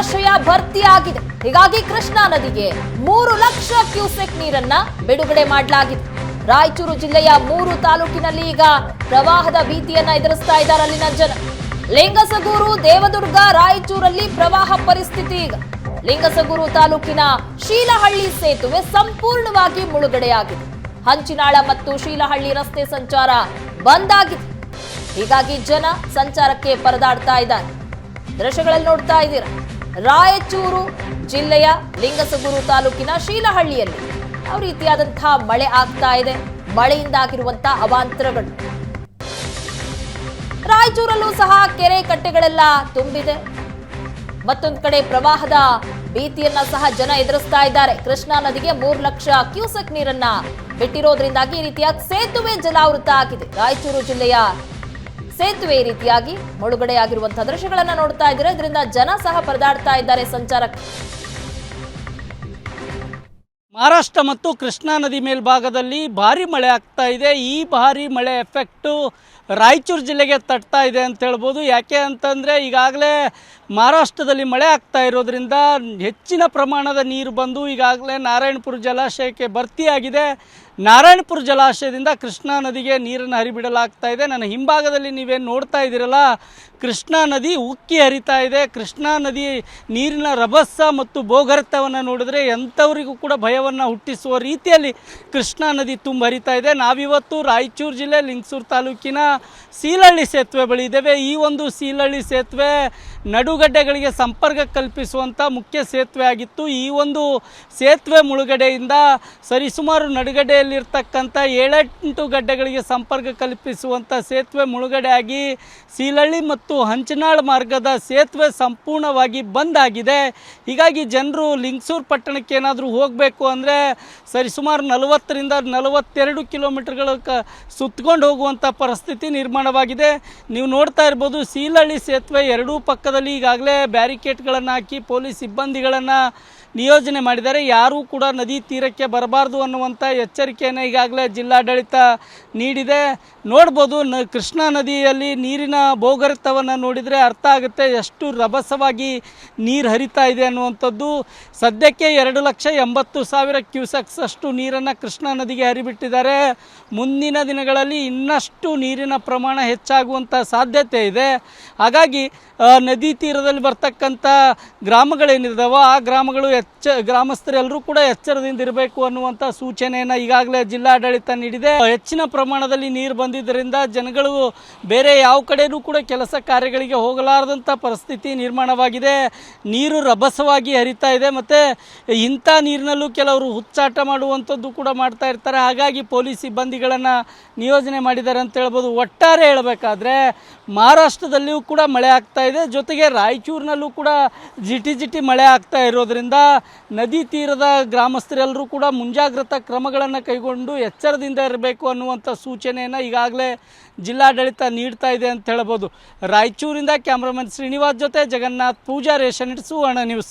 ಜಲಾಶಯ ಭರ್ತಿಯಾಗಿದೆ. ಹೀಗಾಗಿ ಕೃಷ್ಣಾ ನದಿಗೆ ಮೂರು ಲಕ್ಷ ಕ್ಯೂಸೆಕ್ ನೀರನ್ನ ಬಿಡುಗಡೆ ಮಾಡಲಾಗಿದೆ. ರಾಯಚೂರು ಜಿಲ್ಲೆಯ ಮೂರು ತಾಲೂಕಿನಲ್ಲಿ ಈಗ ಪ್ರವಾಹದ ಭೀತಿಯನ್ನ ಎದುರಿಸ್ತಾ ಇದ್ದಾರೆ ಅಲ್ಲಿನ ಜನ. ಲಿಂಗಸಗೂರು, ದೇವದುರ್ಗ, ರಾಯಚೂರಲ್ಲಿ ಪ್ರವಾಹ ಪರಿಸ್ಥಿತಿ ಈಗ. ಲಿಂಗಸಗೂರು ತಾಲೂಕಿನ ಶೀಲಹಳ್ಳಿ ಸೇತುವೆ ಸಂಪೂರ್ಣವಾಗಿ ಮುಳುಗಡೆಯಾಗಿದೆ. ಹಂಚಿನಾಳ ಮತ್ತು ಶೀಲಹಳ್ಳಿ ರಸ್ತೆ ಸಂಚಾರ ಬಂದ್ ಆಗಿದೆ. ಹೀಗಾಗಿ ಜನ ಸಂಚಾರಕ್ಕೆ ಪರದಾಡ್ತಾ ಇದ್ದಾರೆ. ದೃಶ್ಯಗಳಲ್ಲಿ ನೋಡ್ತಾ ಇದ್ದೀರಾ? ರಾಯಚೂರು ಜಿಲ್ಲೆಯ ಲಿಂಗಸಗೂರು ತಾಲೂಕಿನ ಶೀಲಹಳ್ಳಿಯಲ್ಲಿ ಯಾವ ರೀತಿಯಾದಂತಹ ಮಳೆ ಆಗ್ತಾ ಇದೆ. ಮಳೆಯಿಂದಾಗಿರುವಂತಹ ಅವಾಂತರಗಳು. ರಾಯಚೂರಲ್ಲೂ ಸಹ ಕೆರೆ ಕಟ್ಟೆಗಳೆಲ್ಲ ತುಂಬಿದೆ. ಮತ್ತೊಂದು ಕಡೆ ಪ್ರವಾಹದ ಭೀತಿಯನ್ನ ಸಹ ಜನ ಎದುರಿಸ್ತಾ ಇದ್ದಾರೆ. ಕೃಷ್ಣಾ ನದಿಗೆ ಮೂರು ಲಕ್ಷ ಕ್ಯೂಸೆಕ್ ನೀರನ್ನ ಬಿಟ್ಟಿರೋದ್ರಿಂದಾಗಿ ಈ ರೀತಿಯ ಸೇತುವೆ ಜಲಾವೃತ ಆಗಿದೆ. ರಾಯಚೂರು ಜಿಲ್ಲೆಯ ಸೇತುವೆ ರೀತಿಯಾಗಿ ಮುಳುಗಡೆಯಾಗಿರುವಂತಹ ದೃಶ್ಯಗಳನ್ನ ನೋಡ್ತಾ ಇದ್ದಾರೆ? ಇದರಿಂದ ಜನ ಸಹ ಪರದಾಡ್ತಾ ಇದ್ದಾರೆ ಸಂಚಾರ. ಮಹಾರಾಷ್ಟ್ರ ಮತ್ತು ಕೃಷ್ಣಾ ನದಿ ಮೇಲ್ಭಾಗದಲ್ಲಿ ಭಾರಿ ಮಳೆ ಆಗ್ತಾ ಇದೆ. ಈ ಭಾರಿ ಮಳೆ ಎಫೆಕ್ಟು ರಾಯಚೂರು ಜಿಲ್ಲೆಗೆ ತಟ್ತಾ ಇದೆ ಅಂತ ಹೇಳ್ಬೋದು. ಯಾಕೆ ಅಂತಂದರೆ ಈಗಾಗಲೇ ಮಹಾರಾಷ್ಟ್ರದಲ್ಲಿ ಮಳೆ ಆಗ್ತಾ ಇರೋದ್ರಿಂದ ಹೆಚ್ಚಿನ ಪ್ರಮಾಣದ ನೀರು ಬಂದು ಈಗಾಗಲೇ ನಾರಾಯಣಪುರ ಜಲಾಶಯಕ್ಕೆ ಭರ್ತಿಯಾಗಿದೆ. ನಾರಾಯಣಪುರ ಜಲಾಶಯದಿಂದ ಕೃಷ್ಣಾ ನದಿಗೆ ನೀರನ್ನು ಹರಿಬಿಡಲಾಗ್ತಾ ಇದೆ. ನನ್ನ ಹಿಂಭಾಗದಲ್ಲಿ ನೀವೇನು ನೋಡ್ತಾ ಇದ್ದೀರಲ್ಲ, ಕೃಷ್ಣಾ ನದಿ ಉಕ್ಕಿ ಹರಿತಾ ಇದೆ. ಕೃಷ್ಣಾ ನದಿ ನೀರಿನ ರಭಸ ಮತ್ತು ಭೋಗರತವನ್ನು ನೋಡಿದ್ರೆ ಎಂಥವರಿಗೂ ಕೂಡ ಭಯವನ್ನು ಹುಟ್ಟಿಸುವ ರೀತಿಯಲ್ಲಿ ಕೃಷ್ಣಾ ನದಿ ತುಂಬ ಹರಿತಾ ಇದೆ. ನಾವಿವತ್ತು ರಾಯಚೂರು ಜಿಲ್ಲೆ, ಲಿಂಗಸೂರು ತಾಲೂಕಿನ ಸೀಲಹಳ್ಳಿ ಸೇತುವೆ ಬಳಿ ಇದ್ದೇವೆ. ಈ ಒಂದು ಸೀಲಹಳ್ಳಿ ಸೇತುವೆ ನಡುಗಡ್ಡೆಗಳಿಗೆ ಸಂಪರ್ಕ ಕಲ್ಪಿಸುವಂಥ ಮುಖ್ಯ ಸೇತುವೆ ಆಗಿತ್ತು ಈ ಒಂದು ಸೇತುವೆ ಮುಳುಗಡೆಯಿಂದ ಸರಿಸುಮಾರು ನಡುಗಡೆಯಲ್ಲಿರ್ತಕ್ಕಂಥ ಏಳೆಂಟು ಗಡ್ಡೆಗಳಿಗೆ ಸಂಪರ್ಕ ಕಲ್ಪಿಸುವಂಥ ಸೇತುವೆ ಮುಳುಗಡೆಯಾಗಿ ಸೀಲಹಳ್ಳಿ ಮತ್ತು ಹಂಚನಾಳ್ ಮಾರ್ಗದ ಸೇತುವೆ ಸಂಪೂರ್ಣವಾಗಿ ಬಂದ್ ಆಗಿದೆ. ಹೀಗಾಗಿ ಜನರು ಲಿಂಗಸೂರು ಪಟ್ಟಣಕ್ಕೆ ಏನಾದರೂ ಹೋಗಬೇಕು ಅಂದರೆ ಸರಿಸುಮಾರು ನಲವತ್ತರಿಂದ ನಲವತ್ತೆರಡು ಕಿಲೋಮೀಟರ್ಗಳ ಕ ಸುತ್ತಕೊಂಡು ಹೋಗುವಂಥ ಪರಿಸ್ಥಿತಿ ನಿರ್ಮಾಣವಾಗಿದೆ. ನೀವು ನೋಡ್ತಾ ಇರ್ಬೋದು ಸೀಲಹಳ್ಳಿ ಸೇತುವೆ ಎರಡೂ ಪಕ್ಕದಲ್ಲಿ ಈಗಾಗಲೇ ಬ್ಯಾರಿಕೇಡ್ಗಳನ್ನು ಹಾಕಿ ಪೊಲೀಸ್ ಸಿಬ್ಬಂದಿಗಳನ್ನು ನಿಯೋಜನೆ ಮಾಡಿದ್ದಾರೆ. ಯಾರೂ ಕೂಡ ನದಿ ತೀರಕ್ಕೆ ಬರಬಾರ್ದು ಅನ್ನುವಂಥ ಎಚ್ಚರಿಕೆಯನ್ನು ಈಗಾಗಲೇ ಜಿಲ್ಲಾಡಳಿತ ನೀಡಿದೆ. ನೋಡ್ಬೋದು, ನ ಕೃಷ್ಣಾ ನದಿಯಲ್ಲಿ ನೀರಿನ ಭೋಗರಿತವನ್ನು ನೋಡಿದರೆ ಅರ್ಥ ಆಗುತ್ತೆ. ಎಷ್ಟು ರಭಸವಾಗಿ ನೀರು ಹರಿತಾ ಇದೆ ಅನ್ನುವಂಥದ್ದು. ಸದ್ಯಕ್ಕೆ ಎರಡು ಲಕ್ಷ ಎಂಬತ್ತು ಸಾವಿರ ಕ್ಯೂಸೆಕ್ಸ್ ಅಷ್ಟು ನೀರನ್ನು ಕೃಷ್ಣಾ ನದಿಗೆ ಹರಿಬಿಟ್ಟಿದ್ದಾರೆ. ಮುಂದಿನ ದಿನಗಳಲ್ಲಿ ಇನ್ನಷ್ಟು ನೀರಿನ ಪ್ರಮಾಣ ಹೆಚ್ಚಾಗುವಂಥ ಸಾಧ್ಯತೆ ಇದೆ. ಹಾಗಾಗಿ ನದಿ ನದಿ ತೀರದಲ್ಲಿ ಬರ್ತಕ್ಕಂಥ ಗ್ರಾಮಗಳೇನಿದ್ದಾವೋ ಆ ಗ್ರಾಮಗಳು ಎಚ್ಚ ಗ್ರಾಮಸ್ಥರೆಲ್ಲರೂ ಕೂಡ ಎಚ್ಚರದಿಂದ ಇರಬೇಕು ಅನ್ನುವಂಥ ಸೂಚನೆಯನ್ನು ಈಗಾಗಲೇ ಜಿಲ್ಲಾಡಳಿತ ನೀಡಿದೆ. ಹೆಚ್ಚಿನ ಪ್ರಮಾಣದಲ್ಲಿ ನೀರು ಬಂದಿದ್ದರಿಂದ ಜನಗಳು ಬೇರೆ ಯಾವ ಕಡೆನೂ ಕೂಡ ಕೆಲಸ ಕಾರ್ಯಗಳಿಗೆ ಹೋಗಲಾರದಂಥ ಪರಿಸ್ಥಿತಿ ನಿರ್ಮಾಣವಾಗಿದೆ. ನೀರು ರಭಸವಾಗಿ ಹರಿತಾ ಇದೆ ಮತ್ತು ಇಂಥ ನೀರಿನಲ್ಲೂ ಕೆಲವರು ಹುಚ್ಚಾಟ ಮಾಡುವಂಥದ್ದು ಕೂಡ ಮಾಡ್ತಾ ಇರ್ತಾರೆ. ಹಾಗಾಗಿ ಪೊಲೀಸ್ ಸಿಬ್ಬಂದಿಗಳನ್ನು ನಿಯೋಜನೆ ಮಾಡಿದ್ದಾರೆ ಅಂತ ಹೇಳ್ಬೋದು. ಒಟ್ಟಾರೆ ಹೇಳಬೇಕಾದ್ರೆ ಮಹಾರಾಷ್ಟ್ರದಲ್ಲಿಯೂ ಕೂಡ ಮಳೆ ಆಗ್ತಾ ಇದೆ. ಜೊತೆಗೆ ರಾಯಚೂರಿನಲ್ಲೂ ಕೂಡ ಜಿಟಿ ಜಿಟಿ ಮಳೆ ಆಗ್ತಾ ಇರೋದ್ರಿಂದ ನದಿ ತೀರದ ಗ್ರಾಮಸ್ಥರೆಲ್ಲರೂ ಕೂಡ ಮುಂಜಾಗ್ರತಾ ಕ್ರಮಗಳನ್ನು ಕೈಗೊಂಡು ಎಚ್ಚರದಿಂದ ಇರಬೇಕು ಅನ್ನುವಂಥ ಸೂಚನೆಯನ್ನು ಈಗಾಗಲೇ ಜಿಲ್ಲಾಡಳಿತ ನೀಡ್ತಾ ಇದೆ ಅಂತ ಹೇಳ್ಬೋದು. ರಾಯಚೂರಿಂದ ಕ್ಯಾಮ್ರಾಮನ್ ಶ್ರೀನಿವಾಸ್ ಜೊತೆ ಜಗನ್ನಾಥ್ ಪೂಜಾ ರೇಷನ್ ಇಟ್ಸು ಹಣ ನ್ಯೂಸ್.